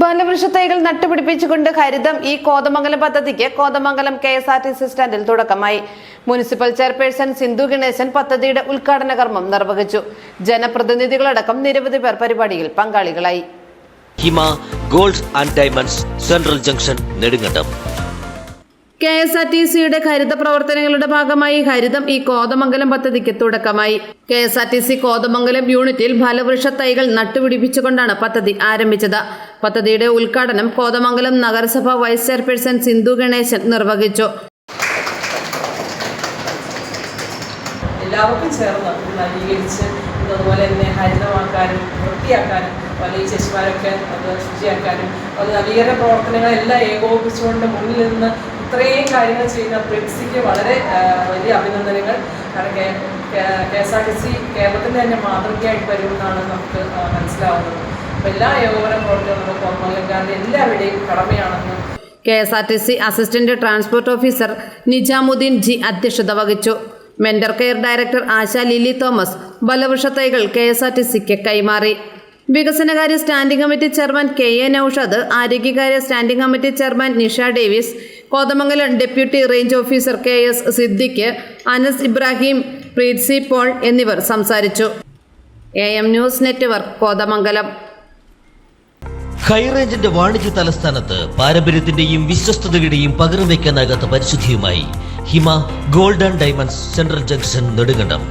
വനവൃക്ഷ തൈകൾ നട്ടുപിടിപ്പിച്ചുകൊണ്ട് ഹരിതം ഈ കോതമംഗലം പദ്ധതിക്ക് Kothamangalam K S R T C സ്റ്റാൻഡിൽ തുടക്കമായി. മുനിസിപ്പൽ ചെയർപേഴ്സൺ സിന്ധു ഗണേശൻ പദ്ധതിയുടെ ഉദ്ഘാടന കർമ്മം നിർവഹിച്ചു. ജനപ്രതിനിധികളടക്കം നിരവധി പേർ പരിപാടിയിൽ പങ്കാളികളായി. Hima gold and diamonds central junction Nedumkandam. K S R T സിയുടെ ഹരിത പ്രവർത്തനങ്ങളുടെ ഭാഗമായി ഹരിതം ഈ കോതമംഗലം പദ്ധതിക്ക് തുടക്കമായി. K S R T C Kothamangalam യൂണിറ്റിൽ ഫലവൃക്ഷ തൈകൾ നട്ടുപിടിപ്പിച്ചുകൊണ്ടാണ് പദ്ധതി ആരംഭിച്ചത്. പദ്ധതിയുടെ ഉദ്ഘാടനം കോതമംഗലം നഗരസഭ വൈസ് ചെയർപേഴ്സൺ സിന്ധു ഗണേശൻ നിർവഹിച്ചു. എല്ലാവർക്കും ചേർന്ന് നവീകരിച്ച് അതുപോലെ തന്നെ ഹരിതമാക്കാനും വൃത്തിയാക്കാനും വലിയ ചേച്ചിമാരൊക്കെ അത് ശുചിയാക്കാനും അത് നവീകരണ പ്രവർത്തനങ്ങളെല്ലാം ഏകോപിച്ചുകൊണ്ട് മുന്നിൽ നിന്ന് ഇത്രയും കാര്യങ്ങൾ ചെയ്യുന്ന പ്രിൻസിക്ക് വളരെ വലിയ അഭിനന്ദനങ്ങൾ. കാരണം K S R T C കേരളത്തിന്റെ തന്നെ മാതൃകയായിട്ട് വരുമെന്നാണ് നമുക്ക് മനസ്സിലാവുന്നത്. അപ്പോൾ എല്ലാ ഏകോപന പ്രവർത്തനങ്ങളും കോർമംഗലംകാരുടെ എല്ലാവരുടെയും കടമയാണെന്ന് K S R T C assistant transport officer Nizamuddin G അധ്യക്ഷത വഹിച്ചു. Mentor care director Asha Lilly Thomas ബലവൃഷ തൈകൾ കെ എസ് ആർ ടി സിക്ക് കൈമാറി. വികസനകാര്യ standing committee chairman K A Noushad ആരോഗ്യകാര്യ standing committee chairman Nisha Davis Kothamangalam deputy range officer K S Siddique Anas Ibrahim Preethsi Paul എന്നിവർ സംസാരിച്ചു. A M news network Kothamangalam. ഹൈറേഞ്ചിന്റെ വാണിജ്യ തലസ്ഥാനത്ത് പാരമ്പര്യത്തിന്റെയും വിശ്വസ്തതയുടെയും പകരം വയ്ക്കാനാകാത്ത പരിശുദ്ധിയുമായി Hima gold and diamonds central junction Nedumkandam.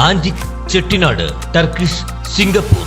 Antique Chettinad Turkish Singapore.